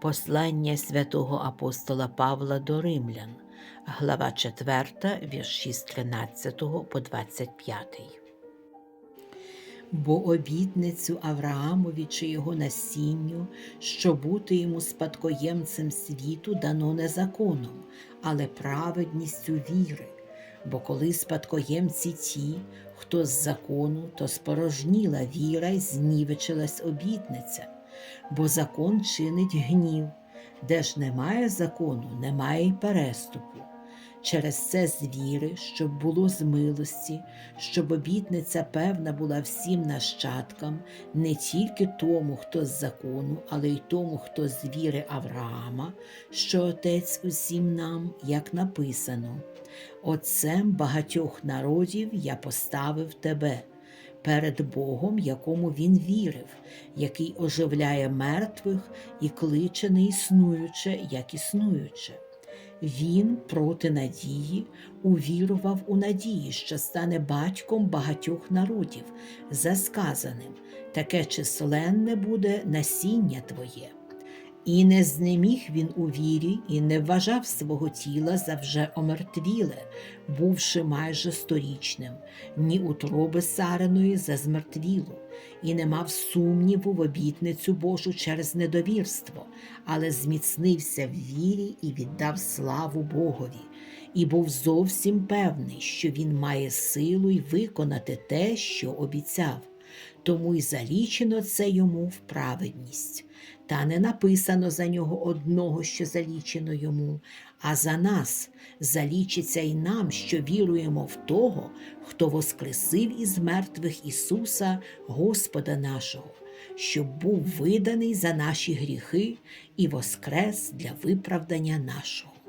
Послання святого апостола Павла до Римлян, глава 4, вірші з 13 по 25. Бо обітницю Авраамові чи його насінню, що бути йому спадкоємцем світу дано не законом, але праведністю віри. Бо коли спадкоємці ті, хто з закону, то спорожніла віра й знівечилась обітниця, бо закон чинить гнів, де ж немає закону, немає й переступу. Через це з віри, щоб було з милості, щоб обітниця певна була всім нащадкам, не тільки тому, хто з закону, але й тому, хто з віри Авраама, що отець усім нам, як написано. Отцем багатьох народів я поставив тебе перед Богом, якому він вірив, який оживляє мертвих і кличе неіснуюче, як існуюче. Він проти надії увірував у надії, що стане батьком багатьох народів, за сказаним таке численне буде насіння твоє. І не знеміг він у вірі, і не вважав свого тіла за вже омертвіле, бувши майже сторічним, ні утроби Сариної за змертвілу, і не мав сумніву в обітницю Божу через недовірство, але зміцнився в вірі і віддав славу Богові, і був зовсім певний, що він має силу й виконати те, що обіцяв. Тому й залічено це йому в праведність. Та не написано за нього одного, що залічено йому, а за нас залічиться й нам, що віруємо в того, хто воскресив із мертвих Ісуса, Господа нашого, щоб був виданий за наші гріхи і воскрес для виправдання нашого.